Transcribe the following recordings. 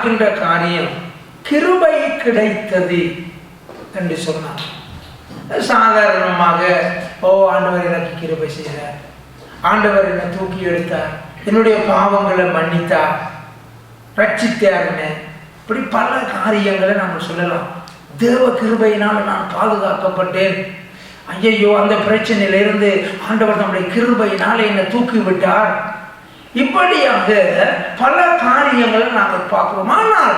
பார்க்கின்ற காரியம் கிருபை கிடைத்தது என்று சொன்னார். சாதாரணமாக ஓ ஆண்டவர் எனக்கு கிருபை செய்தார். ஆண்டவர் என்னை தூக்கி எடுத்தார். என்னுடைய பாவங்களை மன்னித்தார். ரட்சித்தார்னு இப்படி பல காரியங்களை நம்ம சொல்லலாம். தேவ கிருபையினால் நான் பாதுகாக்கப்பட்டேன். ஐயையோ அந்த பிரச்சனையிலிருந்து ஆண்டவர் நம்முடைய கிருபையினால் என்னை தூக்கி விட்டார். இப்படியாக பல காரியங்களை நாங்கள் பார்க்கிறோம். ஆனால்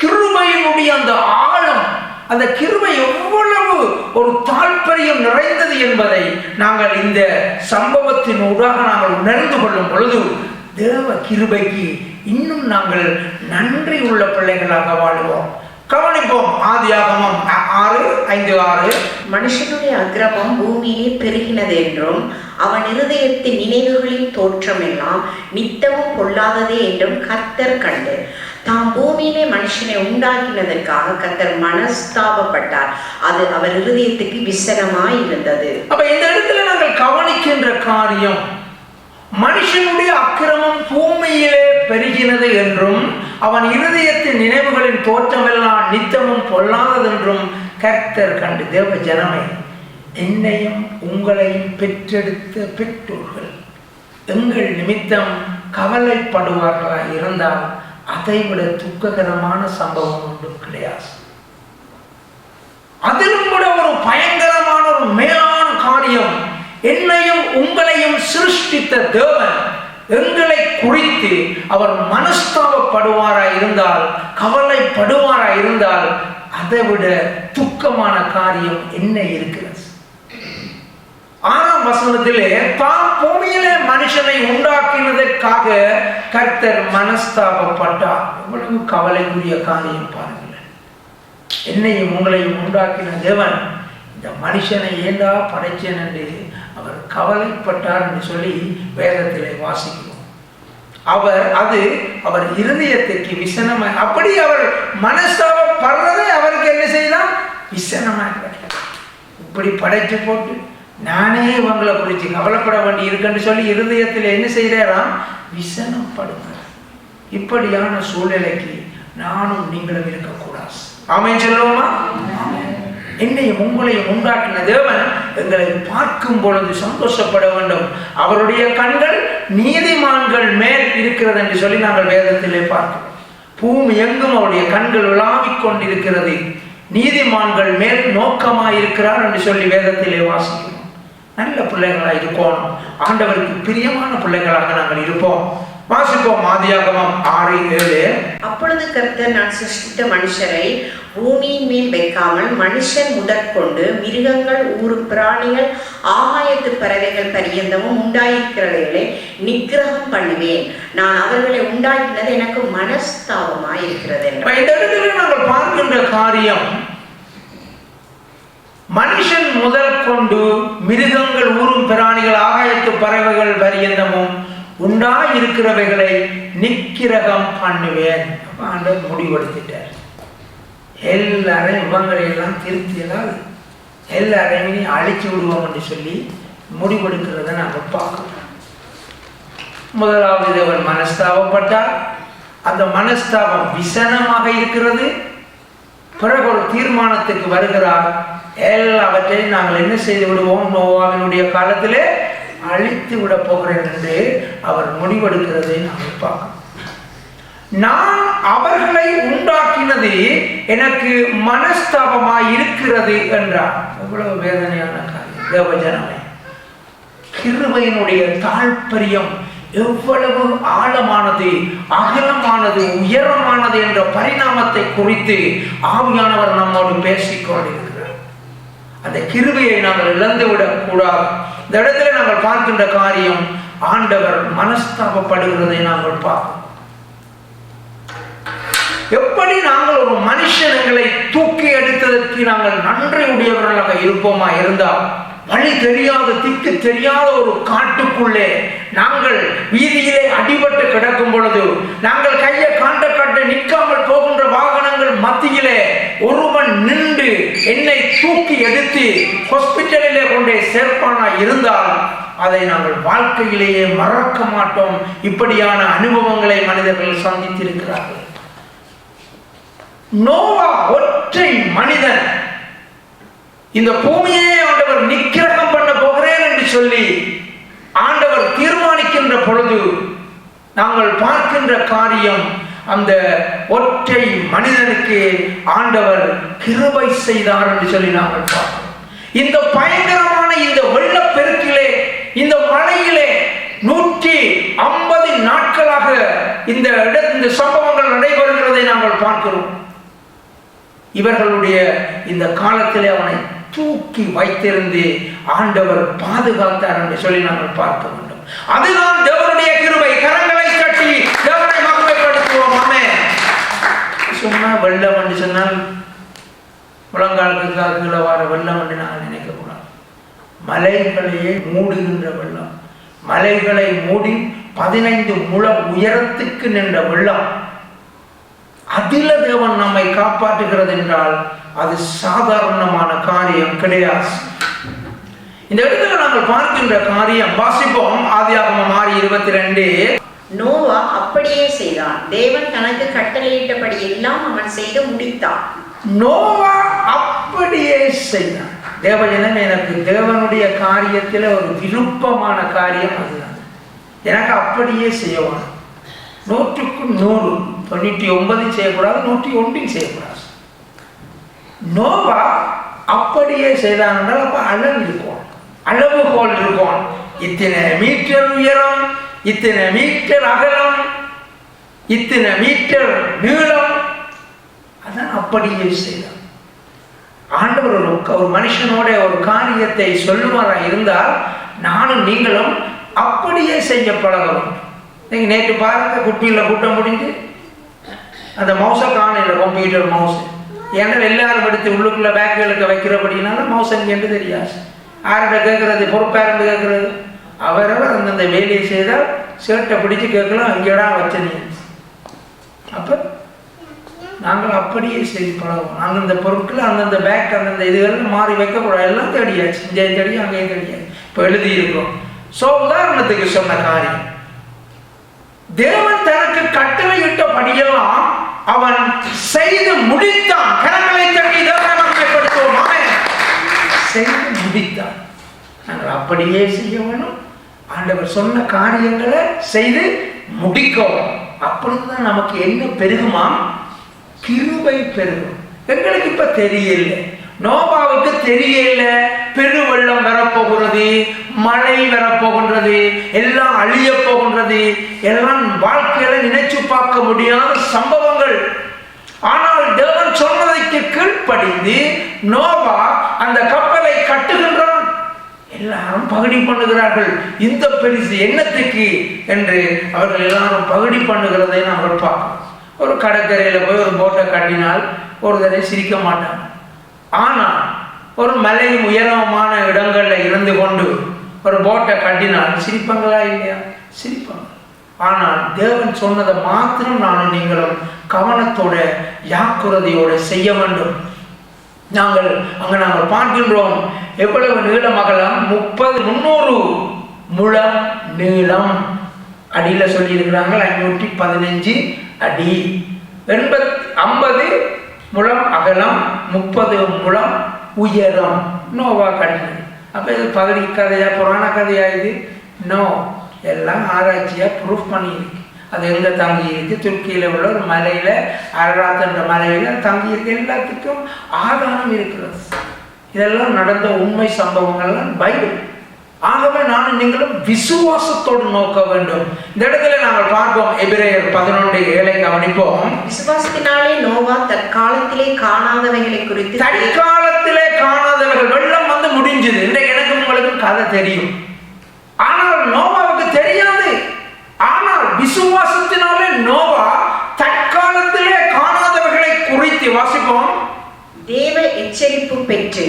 கிருமையினுடைய அந்த ஆழம் அந்த கிருமை எவ்வளவு ஒரு தாற்பயம் நிறைந்தது என்பதை நாங்கள் இந்த சம்பவத்தின் ஊடாக நாங்கள் உணர்ந்து கொள்ளும் பொழுது தேவ கிருபைக்கு இன்னும் நாங்கள் நன்றி உள்ள பிள்ளைகளாக வாழுவோம். கவனிப்போம் ஆதியாகமம் ஆறு ஐந்து ஆறு. மனுஷனுடைய அக்கிரமம் பூமியிலே பெருகினது என்றும் அவன் இருதயத்தின் நினைவுகளின் தோற்றமெல்லாம் நித்தமும் பொல்லாததே என்றும் கர்த்தர் கண்டு. தாம் பூமியிலே மனுஷனை உண்டாக்கினதற்காக கர்த்தர் மனஸ்தாபப்பட்டார். அது அவர் இருதயத்துக்கு விசனமாய் இருந்தது அப்ப இந்த இடத்துல நாங்கள் கவனிக்கின்ற காரியம் மனுஷனுடைய அக்கிரமம் பூமியிலே பெருகினது என்றும் அவன் இருதயத்தின் நினைவுகளின் தோற்றமெல்லாம் நித்தமும் பொல்லாததென்றும் கர்த்தர் கண்டு தேவ ஜனமே என்னையும் உங்களையும் பெற்றெடுத்த பெற்றோர்கள் எங்கள் நிமித்தம் கவலைப்படுவார்களாக இருந்தால் அதைவிட துக்ககரமான சம்பவம் ஒன்றும் கிடையாது. அதிலும் கூட ஒரு பயங்கரமான ஒரு மேலான காரியம் என்னையும் உங்களையும் சிருஷ்டித்த தேவன் எங்களை குறித்து அவர் மனஸ்தாபப்படுவாரா இருந்தால் கவலைப்படுவாரா இருந்தால் அதை விட துக்கமான காரியம் என்ன இருக்கிறது? ஆறாம் வசனத்திலே தான் பூமியில மனுஷனை உண்டாக்கினதற்காக கர்த்தர் மனஸ்தாபப்பட்டார். எவ்வளவு கவலைக்குரிய காரியம் பாருங்களேன். என்னையும் உங்களையும் உண்டாக்கின தேவன் இந்த மனுஷனை ஏண்டா படைச்சேன் என்று அவர் கவலைப்பட்டார் என்று சொல்லி வேதத்திலே வாசிக்கிறார் அவர் அது அவர் இருதயத்துக்கு விசனமாய் அப்படி அவர் மனஸ்தாபப்படுறதை அவருக்கு என்ன செய்யலாம் விசனமாக இப்படி படைச்சு போட்டு நானே இவங்களை குறித்து கவலைப்பட வேண்டி இருக்குன்னு சொல்லி இருதயத்தில் என்ன செய்கிறாராம் விசனப்படுகிறார் இப்படியான சூழ்நிலைக்கு நானும் நீங்களும் இருக்கக்கூடாது. ஆமென் சொல்லுவோமா? என்னையும் உங்களையும் உண்டாக்கின தேவன் எங்களை பார்க்கும் பொழுது சந்தோஷப்பட வேண்டும். அவருடைய கண்கள் நீதிமான்கள் மேல் இருக்கிறது என்று சொல்லி நாங்கள் வேதத்திலே பார்க்கிறோம். பூமி எங்கும் அவருடைய கண்கள் விழாவிக் கொண்டிருக்கிறது. நீதிமான்கள் மேல் நோக்கமாய் இருக்கிறார் என்று சொல்லி வேதத்திலே வாசிக்கிறோம். நல்ல பிள்ளைகளாக இருக்கோம் ஆண்டவருக்கு பிரியமான பிள்ளைகளாக நாங்கள் இருப்போம். வாசிப்போம் ஆதியாகமம் ஆறு ஏழு. அப்பொழுது கர்த்தர் நான் சிருஷ்டித்த மனுஷரை பூமியின் மேல் வைக்காமல் மனுஷன் முதற்கொண்டு மிருகங்கள் ஊரு பிராணிகள் ஆகாயத்து பறவைகள் பரியந்தமும் உண்டாயிருக்கிறவைகளை நிக்கிரகம் பண்ணுவேன். நான் அவர்களை உண்டாக்கினது எனக்கு மனஸ்தாபமாய் இருக்கிறது இப்ப நாங்கள் பார்க்கின்ற காரியம் மனுஷன் முதல் கொண்டு மிருகங்கள் ஊரும் பிராணிகள் ஆகாயத்து பறவைகள் பரியந்தமும் உண்டாயிருக்கிறவைகளை நிக்கிரகம் பண்ணுவேன். முடிவெடுத்துட்டேன் ஆண்டவர் முடிவெடுத்துட்டார். எல்லாரையும் இவங்களை எல்லாம் திருத்தியதால் எல்லாரையும் அழிச்சு விடுவோம் என்று சொல்லி முடிவெடுக்கிறத நாங்கள் பார்க்கணும். முதலாவது தேவன் மனஸ்தாபப்பட்டார். அந்த மனஸ்தாபம் விசனமாக இருக்கிறது. பிறகு ஒரு தீர்மானத்துக்கு வருகிறார். எல்லாவற்றையும் நாங்கள் என்ன செய்து விடுவோம்? நோவாவினுடைய காலத்திலே அழித்து விட போகிறேன் என்று அவர் முடிவெடுக்கிறதை நாங்கள் பார்க்கணும். நான் அவர்களை உண்டாக்கினது எனக்கு மனஸ்தாபமாய் இருக்கிறது என்றார் எவ்வளவு வேதனையான காரியம். தேவஜனமே கிருபையினுடைய தாழ்பரியம் எவ்வளவு ஆழமானது அகலமானது உயரமானது என்ற பரிணாமத்தை குறித்து ஆவியானவர் நம்மோடு பேசிக்கொண்டிருக்கிறார். அந்த கிருபையை நாங்கள் இழந்துவிடக் கூடாது. இந்த இடத்துல நாங்கள் பார்க்கின்ற காரியம் ஆண்டவர் மனஸ்தாபப்படுகிறதை நாங்கள் பார்க்கிறோம் எப்படி நாங்கள் ஒரு மனுஷன் எங்களை தூக்கி எடுத்ததற்கு நாங்கள் நன்றி உடையவர்களாக இருப்போமா இருந்தால் வழி தெரியாத திக்கு தெரியாத ஒரு காட்டுக்குள்ளே நாங்கள் வீதியிலே அடிபட்டு கிடக்கும் பொழுது நாங்கள் கையை காண்ட காட்ட நிற்காமல் போகின்ற வாகனங்கள் மத்தியிலே ஒருவன் நின்று என்னை தூக்கி எடுத்து ஹாஸ்பிட்டலிலே கொண்டே சேர்ப்பானா இருந்தால் அதை நாங்கள் வாழ்க்கையிலேயே மறக்க மாட்டோம். இப்படியான அனுபவங்களை மனிதர்கள் சந்தித்திருக்கிறார்கள். நோவா ஒற்றை மனிதன். இந்த பூமியே ஆண்டவர் நிக்கிரகம் பண்ண போகிறேன் என்று சொல்லி ஆண்டவர் தீர்மானிக்கின்ற பொழுது நாங்கள் பார்க்கின்ற காரியம் அந்த ஒற்றை மனிதனுக்கு ஆண்டவர் கிருபை செய்தார் என்று சொல்லி நாங்கள் பார்க்கிறோம். இந்த பயங்கரமான இந்த வெள்ளப்பெருக்கிலே இந்த மழையிலே நூற்றி ஐம்பது நாட்களாக இந்த இட இந்த சம்பவங்கள் நடைபெறுகிறதை நாங்கள் பார்க்கிறோம். இவர்களுடைய இந்த காலத்திலே அவனை தூக்கி வைத்திருந்து ஆண்டவர் பாதுகாத்தார் என்று சொல்லி நாங்கள் பார்க்க வேண்டும். அதுதான் தேவனுடைய கிருபை. கரங்களை கட்டி தேவனை மகிமைப்படுத்துவோம். ஆமே சும்மா வெள்ளம் என்று சொன்னால் முழங்காலுக்கு கீழே வார வெள்ளம் என்று நாங்கள் நினைக்கக்கூடாது. மலைகளையே மூடுகின்ற வெள்ளம். மலைகளை மூடி பதினைந்து முழ உயரத்துக்கு நின்ற வெள்ளம். அதில தேவன் நம்மை காப்பாற்றுகிறது என்றால் அது சாதாரணமான காரியம் கிடையாது. இந்த இடத்துல நாங்கள் பார்க்கின்ற காரியம் வாசிப்போம் ஆதியாகமம் ஆறு இருபத்தி ரெண்டு நோவா அப்படியே செய்தான். தேவன் தனக்கு கட்டளையிட்டபடி எல்லாம் அவன் செய்து முடித்தான். நோவா அப்படியே செய்தான். தேவஜனம் எனக்கு? தேவனுடைய காரியத்தில் ஒரு விருப்பமான காரியம் அதுதான். எனக்கு அப்படியே செய்யணும் நூற்றுக்கு நூறு. தொண்ணூற்றி ஒன்பது செய்யக்கூடாது நூற்றி ஒன்றையும் செய்யக்கூடாது. நோவா அப்படியே செய்தான் என்றால் அப்போ அளவு இருக்கும். அளவுகோல் இருக்கும். இத்தனை மீட்டர் உயரம் இத்தனை மீட்டர் அகலம் இத்தனை மீட்டர் நீளம். அதான் அப்படியே செய்தான். ஆண்டவர் ஒரு ஒரு மனுஷனோட ஒரு காரியத்தை சொல்லுவாரா இருந்தால் நானும் நீங்களும் அப்படியே செய்ய பழகணும் நீங்கள் நேற்று பாருங்க குப்பியில் கூட்டம் முடிஞ்சு அந்த மவுசை காணையில் கம்ப்யூட்டர் மவுஸ் ஏன்னா எல்லாரும் எடுத்து உள்ளுக்குள்ள பேக்குகளுக்கு வைக்கிறபடினால மவுஸ் எங்கேன்னு தெரியாது. யார்கிட்ட கேட்கறது பொறுப்பாருந்து கேட்கறது அவரவர் அந்தந்த வேலையை செய்தால் சேட்டை பிடிச்சு கேட்கலாம் அங்கேடா வச்ச அப்போ நாங்கள் அப்படியே செய்து பழகுவோம். அந்தந்த பொருட்கள் அந்தந்த பேக் அந்தந்த இதுகள் மாறி வைக்கக்கூடாது. எல்லாம் தேடியாச்சு. இங்கே தேடி அங்கேயும் தேடியாச்சு இப்போ எழுதியிருக்கோம். ஸோ உதாரணத்துக்கு சொன்ன காரியம். தேவன் தனக்கு கட்டளையிட்டபடியெல்லாம் அவன் செய்து முடித்தான். கரங்களை தட்டி மகிமைப்படுத்துவோம் செய்து முடித்தான். நாங்கள் அப்படியே செய்ய வேணும். ஆண்டவர் சொன்ன காரியங்களை செய்து முடிக்கவும் அப்பொழுதுதான் நமக்கு என்ன பெருகுமா? கிருபை பெருகும். எங்களுக்கு இப்ப தெரியல நோபாவுக்கு தெரியல பெரு வெள்ளம் வரப்போகிறது மழை வரப்போகின்றது எல்லாம் அழிய போகின்றது. எல்லாம் வாழ்க்கையில நினைச்சு பார்க்க முடியாத சம்பவங்கள். ஆனால் தேவன் சொன்னதைக்கு கீழ்ப்படிந்து நோவா அந்த கப்பலை கட்டுகின்றான். எல்லாரும் பகுடி பண்ணுகிறார்கள். இந்த பெருசு என்னத்துக்கு என்று அவர்கள் எல்லாரும் பகுடி பண்ணுகிறதை நாங்கள் பார்க்கணும் ஒரு கடற்கரையில் போய் ஒரு போட்டை கட்டினால் ஒரு தடவை சிரிக்க மாட்டாங்க ஆனால் ஒரு மலை உயரமான இடங்களில் இருந்து கொண்டு ஒரு போட்டை கட்டினால் சிரிப்பாங்களா இல்லையா? சிரிப்பாங்க. ஆனால் தேவன் சொன்னதை மாத்திரம் நானும் நீங்களும் கவனத்தோட ஜாக்கிரதையோட செய்ய வேண்டும். நாங்கள் அங்கே நாங்கள் பார்க்கின்றோம். எவ்வளவு நீளம் அகலம்? முப்பது முன்னூறு முழம் நீளம். அடியில் சொல்லியிருக்கிறாங்க ஐநூற்றி பதினஞ்சு அடி. எண்பத் ஐம்பது முழம் அகலம் முப்பது முழம் உயரம். நோவா கடல் அப்போ இது பகுதி கதையா புராண கதையா இது? நோ எல்லாம் ஆராய்ச்சியாக ப்ரூஃப் பண்ணியிருக்கு. அது எங்கே தங்கி துருக்கியில் உள்ள ஒரு மலையில் அரராத்தன்ற மலையில் தங்கியிருக்கு தங்கி எல்லாத்துக்கும் ஆதாரம் இருக்கிறது. இதெல்லாம் நடந்த உண்மை சம்பவங்கள்லாம் பைபிள். ஆகவே நானும் நீங்களும் விசுவாசத்தோடு நோக்க வேண்டும். இந்த இடத்துல நாங்கள் பார்ப்போம். எபிரேயர் பதினொன்று ஏழை கவனிப்போம். விசுவாசத்தினாலே நோவா தற்காலத்திலே காணாதவைகளை குறித்து தற்காலத்திலே காணாதவர்கள் வெள்ளம் வந்து முடிஞ்சது. இன்றைக்கு எனக்கு உங்களுக்கு கதை தெரியும். ஆனால் நோவாவுக்கு தெரியாது. ஆனால் விசுவாசத்தினாலே நோவா தற்காலத்திலே காணாதவர்களை குறித்து வாசிப்போம். தேவ எச்சரிப்பு பெற்று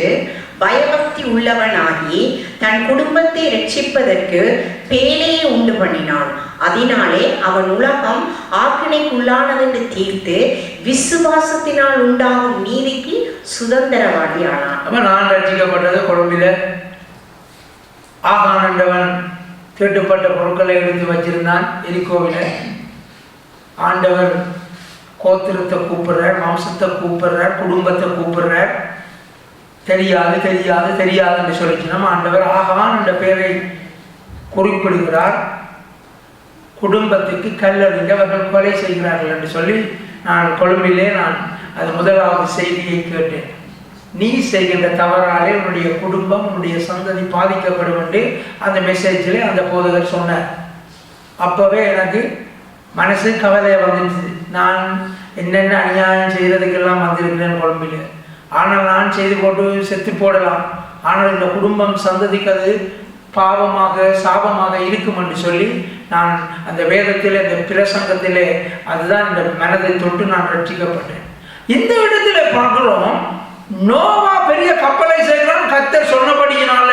பயபக்தி உள்ளவனாகி தன் குடும்பத்தை ரட்சிப்பதற்கு பேலையை உண்டு பண்ணினான். அதனாலே அவன் உலகம் ஆக்கினைக்குள்ளானதென்று தீர்த்து விசுவாசத்தினால் உண்டாகும் நீதிக்கு சுதந்திரவாதியானான். அப்ப நான் ரட்சிக்கப்பட்டது குழம்பில. ஆகான் என்றவன் தீட்டுப்பட்ட பொருட்களை எடுத்து வச்சிருந்தான் எரிக்கோவில ஆண்டவர் கோத்திரத்தை கூப்பிடுறார் மாம்சத்தை கூப்பிடுறார் குடும்பத்தை கூப்பிடுறார். தெரியாது தெரியாது தெரியாதுன்னு சொல்லிச்சுன்னா ஆண்டவர் ஆகான் என்ற பெயரை குறிப்பிடுகிறார். குடும்பத்துக்கு கல்லறிந்து அவர்கள் கொலை செய்கிறார்கள் என்று சொல்லி நான் கொழும்பிலே நான் அது முதலாவது செய்தியை கேட்டேன். நீ செய்கின்ற தவறாலே உன்னுடைய குடும்பம் உன்னுடைய சந்ததி பாதிக்கப்படும் என்று அந்த மெசேஜில் அந்த போதகர் சொன்னார். அப்போவே எனக்கு மனசு கவலை வந்துச்சு. நான் என்னென்ன அநியாயம் செய்கிறதுக்கெல்லாம் வந்திருக்கிறேன் கொழும்பில். ஆனால் நான் செய்து போட்டு செத்து போடலாம். ஆனால் இந்த குடும்பம் சந்ததிக்கு அது பாவமாக சாபமாக இருக்கும் என்று சொல்லி நான் அந்த வேதத்தில் அந்த பிரசங்கத்திலே அதுதான் இந்த மனதை தொட்டு நான் ரட்சிக்கப்பட்டேன். இந்த இடத்துல பார்க்கிறோம் நோவா பெரிய கப்பலை செய்கிறான் கத்தர் சொன்னபடியினால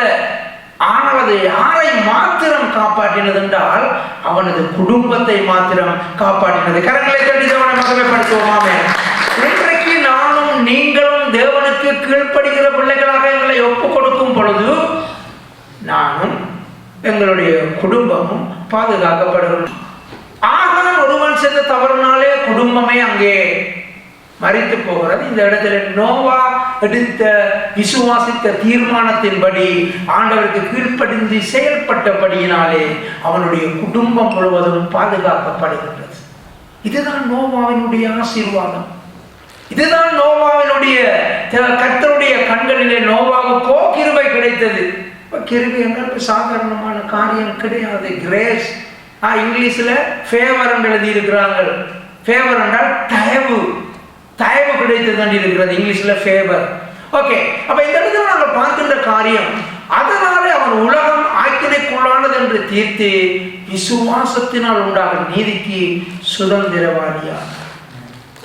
ஆனால் அது யாரை மாத்திரம் காப்பாற்றினது என்றால் அவனது குடும்பத்தை மாத்திரம் காப்பாற்றினது. கரங்களை தட்டி தேவனை மகிமைப்படுத்துவோமாமே இன்றைக்கு நானும் நீங்களும் தேவனுக்கு கீழ்ப்படுகிற பிள்ளைகளாக எங்களை ஒப்பு கொடுக்கும் பொழுது நானும் எங்களுடைய குடும்பமும் பாதுகாக்கப்படுகிறோம். ஆகலாம் ஒருவன் செய்த தவறுனாலே குடும்பமே அங்கே மறித்து போகிறது. இந்த இடத்துல நோவா எடுத்த விசுவாசித்த தீர்மானத்தின்படி ஆண்டவருக்கு கீழ்ப்படிந்து செயல்பட்டபடியினாலே அவனுடைய குடும்பம் முழுவதும் பாதுகாக்கப்படுகின்றது. இதுதான் நோவாவினுடைய ஆசீர்வாதம். இதுதான் நோவாவினுடைய கத்தருடைய கண்களிலே நோவாவுக்கோ கிருபை கிடைத்தது. இப்போ கிருபை என்றால் சாதாரணமான காரியம் கிடையாது. கிரேஸ் ஆ இங்கிலீஷில் ஃபேவர் எழுதியிருக்கிறாங்க எழுதி இருக்கிறாங்க ஃபேவர் என்றால் தயவு. தயவு கிடைத்தது இருக்கிறது. இங்கிலீஷில் ஃபேவர் ஓகே அப்போ இந்த இடத்துல நாங்கள் பார்க்கின்ற காரியம் அதனாலே அவன் உலகம் ஆக்கினைக்குள்ளானது என்று தீர்த்து விசுவாசத்தினால் உண்டாகும் நீதிக்கு சுதந்திரவாதியாக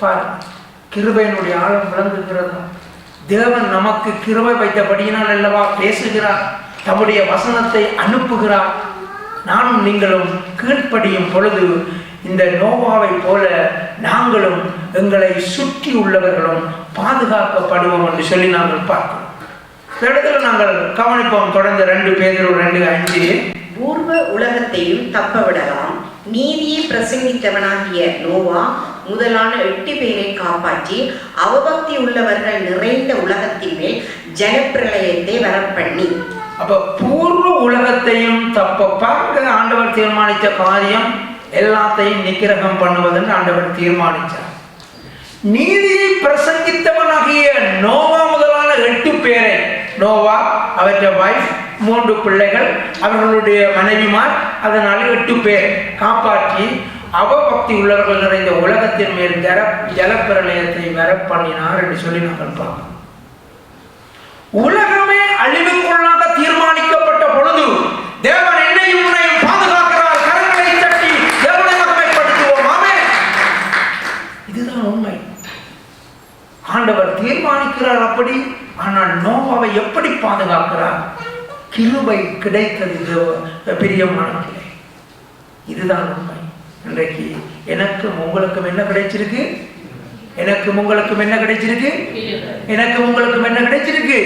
பாருங்கள் கிருபையினுடைய ஆழம் விளங்குகிறதா. தேவன் நமக்கு கிருபை வைத்தபடியினால் அல்லவா பேசுகிறார். தம்முடைய வசனத்தை அனுப்புகிறார். நானும் நீங்களும் கீழ்ப்படியும் பொழுது இந்த நோவாவை போல நாங்களும் எங்களை சுற்றி உள்ளவர்களும் பாதுகாக்கப்படுவோம் என்று சொல்லி நாங்கள் பார்க்கிறோம். இந்த இடத்துல நாங்கள் கவனிப்போம். தொடர்ந்து ரெண்டு பேர் ரெண்டு அஞ்சு பூர்வ உலகத்தையும் தப்ப விடலாம். நீதியை பிரசங்கித்தவனாகிய நோவா முதலான எட்டு பேரை காப்பாற்றி அவபக்தி உள்ளவர்கள் நிறைந்த உலகத்தின் மேல் ஜனப்பிரளயத்தை வரப்பண்ணி அப்ப பூர்வ உலகத்தையும் தப்ப பார்க்க ஆண்டவர் தீர்மானித்த காரியம் எல்லாத்தையும் நிக்கிரகம் பண்ணுவதுன்னு ஆண்டவர் தீர்மானித்தார் நீதியை பிரசங்கித்தவனாகிய நோவா முதலான எட்டு பேரை நோவா அவற்றை வைஃப் மூன்று பிள்ளைகள் அவர்களுடைய மனைவிமார் அதனால எட்டு பேர் காப்பாற்றி அவபக்தி உள்ளவர்கள் நிறைந்த உலகத்தின் மேல் ஜல ஜலப்பிரளயத்தை வர பண்ணினார் என்று சொல்லி நாங்கள் பார்க்கிறோம். உலகமே அழிவுக்குள்ளாக தீர்மானிக்கப்பட்ட பொழுது தேவன் என்னையும் உன்னையும் பாதுகாக்கிறார். கரங்களை தட்டி தேவனை இதுதான் உண்மை. ஆண்டவர் தீர்மானிக்கிறார் அப்படி ஆனால் நோவாவை எப்படி பாதுகாக்கிறார்? கிருபை கிடைத்தது பிரியமான இதுதான் உண்மை. இன்றைக்கு எனக்கும் உங்களுக்கும் என்ன கிடைச்சிருக்கு? எனக்கும் உங்களுக்கும் என்ன கிடைச்சிருக்கு? எனக்கும் உங்களுக்கும் என்ன கிடைச்சிருக்கு?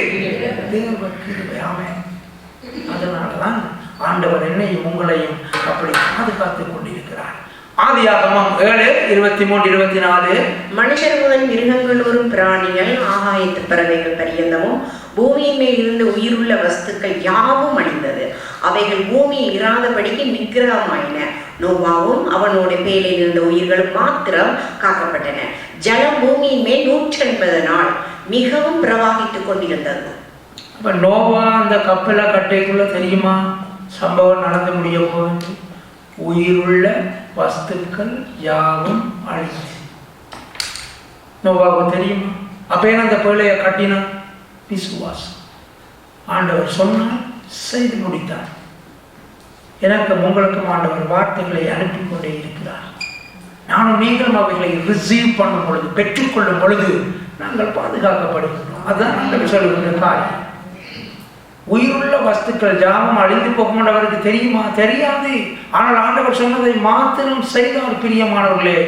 அதனாலதான் ஆண்டவர் என்னையும் உங்களையும் அப்படி பாதுகாத்துக் கொண்டிருக்கிறார். ஆதியாகமம் ஏழு இருபத்தி மூன்று இருபத்தி நாலு மனுஷர் முதல் மிருகங்களோரும் பிராணிகள் ஆகாயத்து பறவைகள் பரியந்தமும் பூமியின் மேல் இருந்த உயிருள்ள வஸ்துக்கள் யாவும் அழிந்தது. அவைகள் பூமியில் இராதபடிக்கு நிக்கிரகமாயின. நோவாவும் அவனோட பேரில் இருந்த உயிர்களும் மாத்திரம் காக்கப்பட்டன. ஜலம் பூமியின் மேல் நூற்றி எண்பது நாள் மிகவும் பிரவாகித்துக் கொண்டிருந்தது. அப்ப நோவா அந்த கப்பலை கட்டைக்குள்ள தெரியுமா? சம்பவம் நடந்து முடிய போகுது உயிருள்ள வஸ்துக்கள் யாவும் அழிச்சு நோவாவுக்கு தெரியுமா? அப்ப ஏன் அந்த பிள்ளைய கட்டினான்? விசுவாசம். ஆண்டவர் சொன்னார் செய்து முடித்தார். எனக்கு உங்களுக்கும் ஆண்டவர் வார்த்தைகளை அனுப்பி கொண்டே இருக்கிறார். நானும் நீங்களும் அவைகளை ரிசீவ் பண்ணும் பொழுது பெற்றுக்கொள்ளும் பொழுது நாங்கள் பாதுகாக்கப்படுகின்றோம். அதுதான் நாங்கள் சொல்லுகின்ற காரியம். உயிருள்ள வஸ்துக்கள் ஜாமம் அழிந்து போகும் அவருக்கு தெரியுமா? தெரியாது. ஆனால் ஆண்டவர் சொன்னதை மாத்திரம் செய்தார் பிரியமானவர்களே.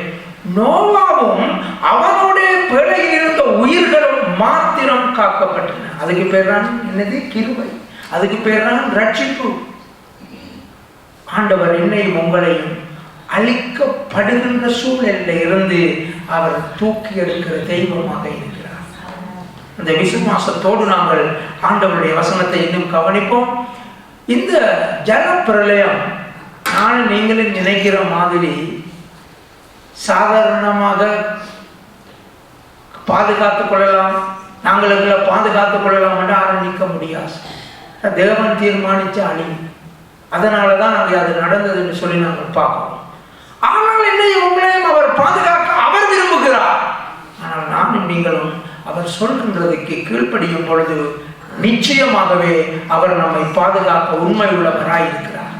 நோவாவும் அவனுடைய பிழையில் இருந்த உயிர்களும் மாத்திரம் காக்கப்பட்டன. அதுக்கு பேர் தான் என்னது? கிருபை. அதுக்கு பேர் தான் ரட்சிப்பு. ஆண்டவர் என்னையும் உங்களையும் அழிக்கப்படுகின்ற சூழலில் இருந்து அவர் தூக்கி எடுக்கிற தெய்வமாக இருக்கிறார். இந்த விசுவாசத்தோடு நாங்கள் ஆண்டவருடைய வசனத்தை இன்னும் கவனிப்போம். இந்த ஜலப்பிரளயம் நான் நீங்களும் நினைக்கிற மாதிரி சாதாரணமாக பாதுகாத்துக் கொள்ளலாம். நாங்கள் எங்களை பாதுகாத்துக் கொள்ளலாம் என்று ஆரம்பிக்க முடியாது. தேவன் தீர்மானித்த அணி. அதனால தான் அங்கே அது நடந்தது என்று சொல்லி நாங்கள் பார்க்கிறோம். ஆனால் என்னையும் உங்களையும் அவர் பாதுகாக்க அவர் விரும்புகிறார். ஆனால் நானும் நீங்களும் அவர் சொல்கின்றதுக்கு கீழ்ப்படியும் பொழுது நிச்சயமாகவே அவர் நம்மை பாதுகாக்க உண்மை உள்ளவராய் இருக்கிறார்.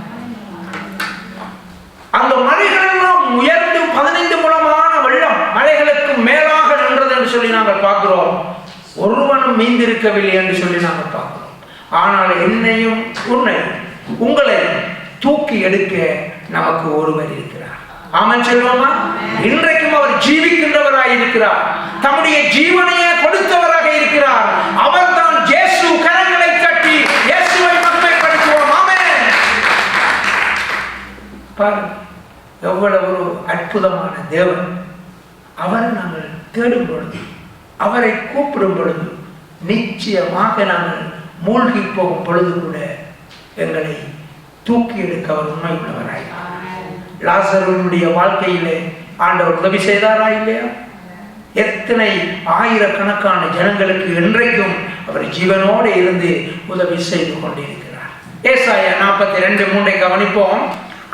அந்த மலைகளெல்லாம் உயர்ந்து பதினைந்து முழமான வெள்ளம் மலைகளுக்கு மேலாக நின்றது என்று சொல்லி நாங்கள் பார்க்கிறோம். ஒருவனும் மீந்திருக்கவில்லை என்று சொல்லி நாங்கள் பார்க்கிறோம். ஆனால் என்னையும் உன்னை உங்களை தூக்கி எடுக்க நமக்கு ஒருவர் இருக்கிறார். ஆமன் சொல்லுவோமா? இன்றைக்கும் அவர் ஜீவிக்கின்றவராய் இருக்கிறார். தம்முடைய ஜீவனையே கொடுத்தவராக இருக்கிறார். அவர் தான் இயேசு கரங்களை கட்டி இயேசுவை மகிமைப்படுத்துவோம். ஆமென். பாருங்க எவ்வளவு ஒரு அற்புதமான தேவன். அவரை நாங்கள் தேடும் பொழுது அவரை கூப்பிடும் பொழுது நிச்சயமாக நாங்கள் மூழ்கி போகும் பொழுது கூட எங்களை தூக்கி எடுக்க அவர் உண்மை உள்ளவராய் லாசருடைய வாழ்க்கையிலே ஆண்டவர் உதவி செய்தாரா இல்லையா? எத்தனை ஆயிரக்கணக்கான ஜனங்களுக்கு என்றைக்கும் அவர் ஜீவனோடு இருந்து உதவி செய்து கொண்டிருக்கிறார். ஏசாயா நாற்பத்தி ரெண்டு மூன்றை கவனிப்போம்.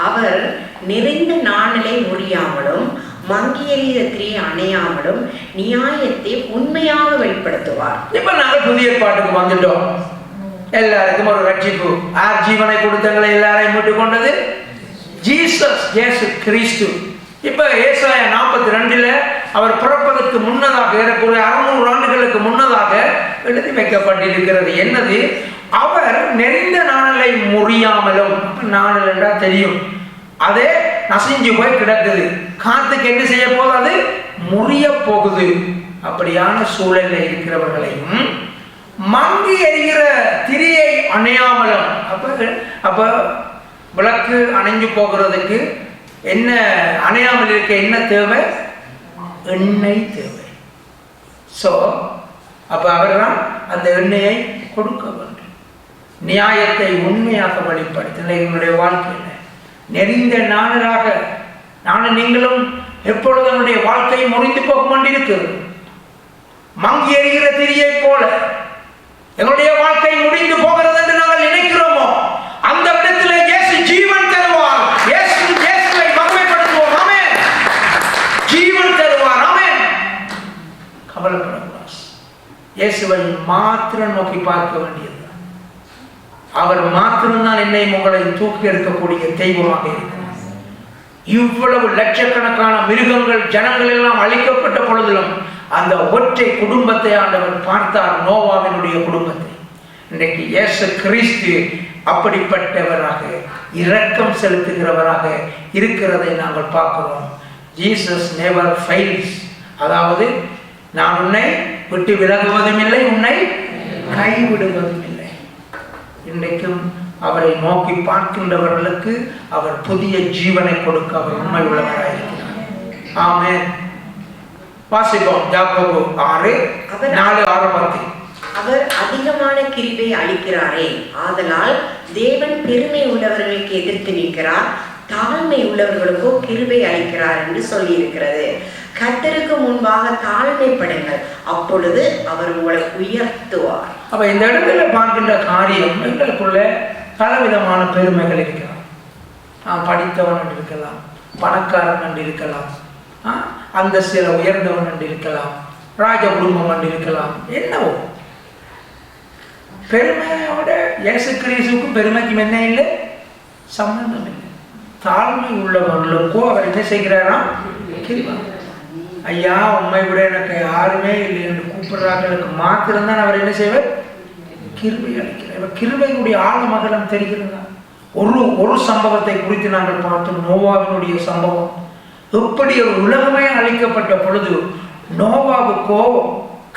அவர் நிறைந்த நாணலை முடியாமலும் மங்கியெறிய திரியை அணையாமலும் நியாயத்தை உண்மையாக வெளிப்படுத்துவார். இப்ப நாங்கள் புதிய பாட்டுக்கு வந்துட்டோம். எல்லாருக்கும் ஒரு ரட்சிப்பு. ஆர் ஜீவனை கொடுத்தங்களை எல்லாரையும் மீட்டு கொண்டது ஜீசஸ் ஜேசு கிறிஸ்து. இப்போ ஏசாயா நாற்பத்தி ரெண்டில் அவர் பிறப்பதற்கு முன்னதாக ஏறக்குறைய அறுநூறு ஆண்டுகளுக்கு முன்னதாக எழுதி வைக்கப்பட்டிருக்கிறது. என்னது? அவர் நெறிந்த நாணலை முறியாமலும் நாணல் என்றால் தெரியும். அதே நசிஞ்சு போய் கிடக்குது. காத்துக்கு என்ன செய்ய போது அது முறிய போகுது. அப்படியான சூழலில் இருக்கிறவர்களையும் மங்கி எரிகிற திரியை அணையாமலும். அப்ப அப்ப விளக்கு அணைஞ்சு போகிறதுக்கு என்ன அணையாமல் இருக்க என்ன தேவை? எண்ணெய் தேவை. ஸோ அப்ப அவர்தான் அந்த எண்ணெயை கொடுக்க வேண்டும். நியாயத்தை உண்மையாக வெளிப்படுத்தின எங்களுடைய வாழ்க்கையில். நெறிந்த நானராக நானும் நீங்களும் எப்பொழுது என்னுடைய வாழ்க்கை முறிந்து போக கொண்டிருக்கிறது மங்கி எறிகிற திரியை போல என்னுடைய வாழ்க்கை முடிந்து போகிறது என்று நாங்கள் நினைக்கிறோமோ அந்த இடத்துல இயேசு ஜீவன் தருவார். இயேசு இயேசுவை மகிமைப்படுத்துவோம். ஆமே ஜீவன் தருவார். ஆமே கவலைப்படக்கூடாது. இயேசுவை மாத்திரம் நோக்கி பார்க்க வேண்டியது அவர் மாத்திரம்தான் என்னை உங்களை தூக்கி எடுக்கக்கூடிய தெய்வமாக இருக்கிறார். இவ்வளவு லட்சக்கணக்கான மிருகங்கள் ஜனங்கள் எல்லாம் அழிக்கப்பட்ட பொழுதிலும் அந்த ஒற்றை குடும்பத்தை ஆண்டவர் பார்த்தார் நோவாவினுடைய குடும்பத்தை. இன்றைக்கு இயேசு கிறிஸ்து அப்படிப்பட்டவராக இரக்கம் செலுத்துகிறவராக இருக்கிறதை நாங்கள் பார்க்கிறோம். ஜீசஸ் நேவர் ஃபைல்ஸ் அதாவது நான் உன்னை விட்டு விலகுவதும் இல்லை உன்னை கைவிடுவதும் இல்லை. இன்றைக்கும் அவரை நோக்கி பார்க்கின்றவர்களுக்கு அவர் புதிய ஜீவனை கொடுக்க அவர் உண்மை உள்ளவராக இருக்கிறார் ஆமென். வாசிப்போம். யாக்கோபு ஆறு நாலு ஆறு பத்து. அவர் அதிகமான கிருபை அளிக்கிறாரே. ஆதலால் தேவன் பெருமை உள்ளவர்களுக்கு எதிர்த்து நிற்கிறார். தாழ்மை உள்ளவர்களுக்கோ கிருபை அளிக்கிறார் என்று சொல்லி இருக்கிறது கர்த்தருக்கு முன்பாக தாழ்மைப்படுங்கள். அப்பொழுது அவர் உங்களை உயர்த்துவார். அப்ப இந்த இடத்துல பார்க்கின்ற காரியம் எங்களுக்குள்ள பலவிதமான பெருமைகள் இருக்கலாம். நான் படித்தவன் என்று இருக்கலாம். பணக்காரன் என்று இருக்கலாம். அந்த சில உயர்ந்தவன் என்று இருக்கலாம் ராஜ குடும்பம் என்று இருக்கலாம் என்னவோ. பெருமையோட இயேசு கிரீசுக்கும் பெருமைக்கும் என்ன இல்லை? சம்பந்தம் இல்லை. தாழ்மை உள்ளவர்களுக்கோ அவர் என்ன செய்கிறாராம் கிருபை. ஐயா உண்மை விட எனக்கு யாருமே இல்லை என்று கூப்பிடுறாங்களுக்கு மாத்திரம்தான் அவர் என்ன செய்வார்? கிருபை அளிக்கிறார். இவர் கிருபையினுடைய ஆழமகலம் தெரிகிறதா? ஒரு ஒரு சம்பவத்தை குறித்து நாங்கள் பார்த்தோம். நோவாவினுடைய சம்பவம். எப்படி ஒரு உலகமே அழிக்கப்பட்ட பொழுது நோவாவுக்கோ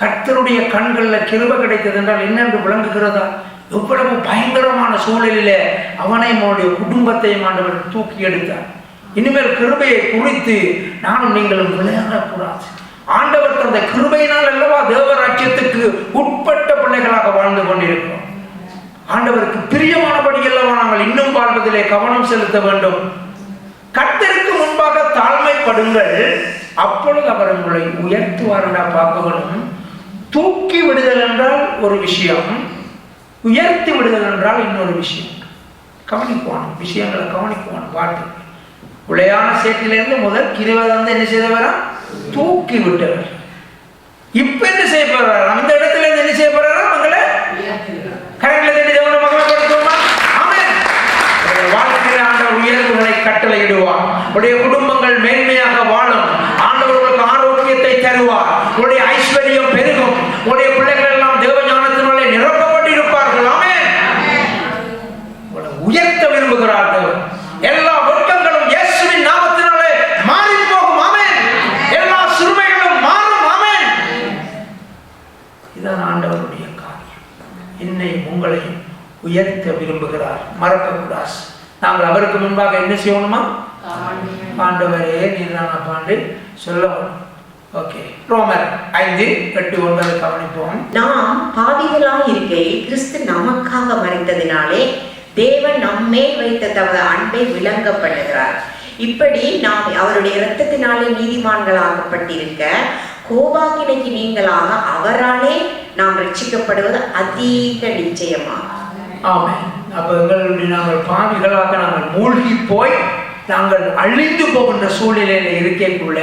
கர்த்தருடைய கண்களில் கிருப கிடைத்தது என்றால் என்னென்று விளங்குகிறதா? எவ்வளவு பயங்கரமான சூழலிலே அவனையும் அவனுடைய குடும்பத்தையும் ஆண்டவர் தூக்கி எடுத்தார். இனிமேல் கிருபையை குறித்து நானும் நீங்களும் விளையாடக்கூடாது. ஆண்டவர் தந்த கிருபையினால் அல்லவா தேவராட்சியத்துக்கு உட்பட்ட பிள்ளைகளாக வாழ்ந்து கொண்டிருக்கிறோம். ஆண்டவருக்கு பிரியமானபடி அல்லவா நாங்கள் இன்னும் வாழ்வதிலே கவனம் செலுத்த வேண்டும். கர்த்தருக்கு தாழ்மைப்படுங்கள். அப்பொழுது அவர் உங்களை உயர்த்துவாரா பார்க்கணும் தூக்கி விடுதல் என்றால் ஒரு விஷயம் உயர்த்தி விடுதல் என்றால் இன்னொரு விஷயம். கவனிக்குவான் விஷயங்களை கவனிக்குவான் வார்த்தை. உளையான சேற்றிலிருந்து முதல் கிருவை வந்து என்ன செய்தவரா? தூக்கி விட்டவர். இப்ப என்ன செய்ய போறாரு? அந்த இடத்துல இருந்து என்ன செய்ய போறாரா மங்கள கரங்களை தட்டி தேவனை மகளப்படுத்துவோமா ஆமென். உங்களுடைய வாழ்க்கையில் ஆண்ட உயர்வுகளை கட்டளையிடுவான் உடைய குடும்பங்கள் மேன்மையாக வாழும் ஆண்டவர் உங்களுக்கு ஆரோக்கியத்தை தருவார் உங்களுடைய ஐஸ்வர்யம் பெருகும் உங்களுடைய பிள்ளைகள் எல்லாம் தேவ ஞானத்தினாலே நிரப்பப்பட்டிருப்பார்கள் ஆமென் உங்களை உயர்த்த விரும்புகிறார் தேவன் எல்லா வெட்கங்களும் இயேசுவின் நாமத்தினாலே மாறி போகும் ஆமென் எல்லா சிறுமைகளும் மாறும் ஆமென் இதான் ஆண்டவருடைய காரியம் என்னையும் உங்களையும் உயர்த்த விரும்புகிறார் மறக்கக்கூடாது நாங்கள் அவருக்கு முன்பாக என்ன செய்யணுமா? ஆண்டவரே நீதான பாண்டு சொல்லணும் ஓகே. ரோமர் ஐந்து எட்டு ஒன்பது கவனிப்போம். நாம் பாவிகளாய் இருக்கையில் கிறிஸ்து நமக்காக மறித்ததினாலே தேவன் நம்மேல் வைத்த தமது அன்பை விளங்க பண்ணுகிறார் இப்படி நாம் அவருடைய இரத்தத்தினாலே நீதிமான்களாகப்பட்டிருக்க கோபாக்கினைக்கு நீங்களாக அவராலே நாம் ரட்சிக்கப்படுவது அதிக நிச்சயமாகும் ஆமென். அப்போ எங்களுடைய நாங்கள் பாவிகளாக நாங்கள் மூழ்கி போய் நாங்கள் அழிந்து போகின்ற சூழ்நிலையில் இருக்கக்குள்ள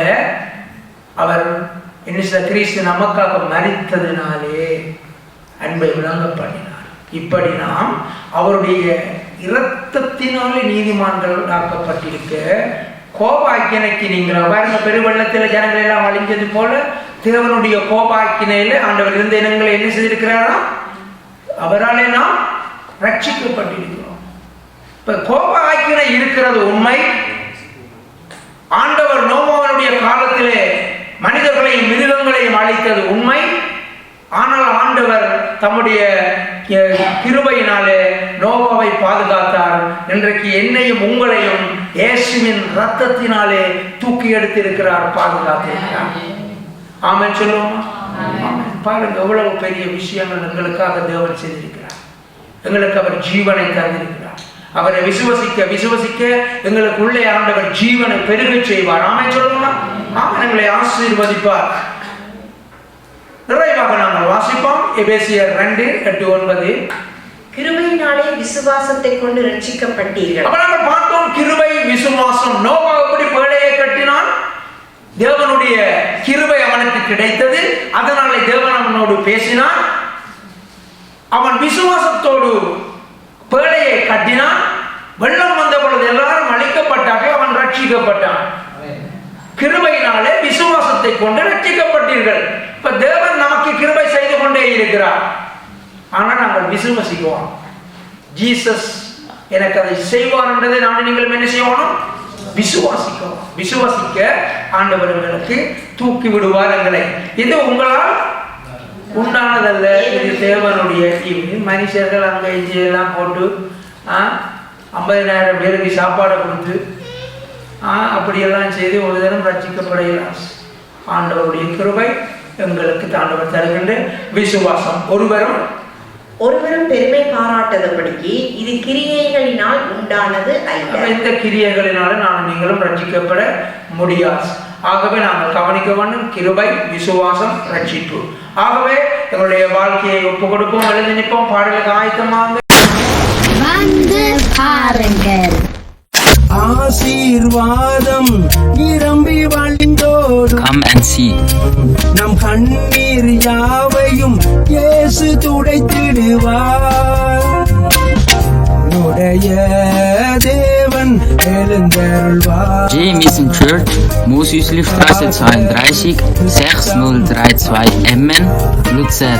அவர் என்ன கிறிஸ்து நமக்காக மறித்ததினாலே அன்பை விளங்கப்படினார் இப்படி நாம் அவருடைய இரத்தத்தினாலே நீதிமான்கள் ஆக்கப்பட்டிருக்க கோபாக்கினைக்கு நீங்கள் பாருங்க பெருவெள்ளத்தில் ஜனங்கள் எல்லாம் அழிஞ்சது போல தேவனுடைய கோபாக்கினையில் ஆண்டவர் இருந்த இனங்களை என்ன செய்திருக்கிறாரா அவராலே நாம் ரட்சிக்கப்பட்டிருக்கிறோம். இப்ப கோப ஆக்கினை இருக்கிறது உண்மை. ஆண்டவர் நோமோவனுடைய காலத்திலே மனிதர்களையும் மிருகங்களையும் அழைத்தது உண்மை. ஆனால் ஆண்டவர் தம்முடைய கிருபையினாலே நோவாவை பாதுகாத்தார். இன்றைக்கு என்னையும் உங்களையும் இயேசுவின் ரத்தத்தினாலே தூக்கி எடுத்திருக்கிறார் பாதுகாத்திருக்கிறார். ஆமாம் சொல்லுவோமா? பாருங்க எவ்வளவு பெரிய விஷயங்கள் எங்களுக்காக தேவன் செய்திருக்கிறார். எங்களுக்கு அவர் ஜீவனை தந்திருக்கிறார். அவரை விசுவசிக்க விசுவசிக்க எங்களுக்கு உள்ளே ஆண்டவர் ஜீவனை பெருகச் செய்வார். ஆமென் சொல்லுவோமா ஆமென் எங்களை ஆசீர்வதிப்பார். நிறைவாக நாங்கள் வாசிப்போம். எபேசியர் ரெண்டு எட்டு ஒன்பது. கிருபையினாலே விசுவாசத்தை கொண்டு ரட்சிக்கப்பட்டீர்கள். அப்ப நாங்கள் பார்த்தோம் கிருபை விசுவாசம். நோவா எப்படி பேழையை கட்டினான்? தேவனுடைய கிருபை அவனுக்கு கிடைத்தது. அதனாலே தேவன் அவனோடு பேசினான் அவன் விசுவாசத்தோடு பேழையை கட்டினான். வெள்ளம் வந்த பொழுது எல்லாரும் அழிக்கப்பட்டார்கள் அவன் ரட்சிக்கப்பட்டான். கிருபையினாலே விசுவாசத்தை கொண்டு ரட்சிக்கப்பட்டீர்கள். இப்ப தேவன் நமக்கு கிருபை செய்து கொண்டே இருக்கிறார். ஆனா நாங்கள் விசுவசிக்குவோம் ஜீசஸ் எனக்கு அதை செய்வார் என்றதை நான் நீங்கள் என்ன செய்யணும்? விசுவாசிக்கணும். விசுவாசிக்க ஆண்டவர் எங்களுக்கு தூக்கி விடுவார் எங்களை. இது உங்களால் உண்டானதல்ல இது தேவனுடைய ஈவு மனுஷர்கள் அங்க இஞ்சி எல்லாம் போட்டு ஐம்பதினாயிரம் பேருக்கு சாப்பாடை கொடுத்து அப்படியெல்லாம் செய்து ஒரு தினம் ரட்சிக்கப்படுகிறார் ஆண்டவருடைய கிருபை எங்களுக்கு தாண்டவர் தருகின்ற விசுவாசம். ஒருவரும் ஒருவரும் பெருமை பாராட்டாதபடிக்கு இது கிரியைகளினால் உண்டானது அல்ல. இந்த கிரியைகளினால நாம் நீங்களும் ரட்சிக்கப்பட முடியாது. ஆகவே நாங்கள் கவனிக்க வேண்டும் கிருபை விசுவாசம் ரட்சிப்பு ஆகவே எங்களுடைய வாழ்க்கையை ஒப்பு கொடுப்போம் எழுதி நிற்போம் பாடலுக்கு ஆயத்தமாக வந்து பாருங்கள். ஆசீர்வாதம் நிரம்பி வழிந்தோடும். நம் கண்ணீர் யாவையும் இயேசு துடைத்திடுவார். உடைய Jamison Church, Mosüßli Straße 32, 6032 Emmen, Luzern.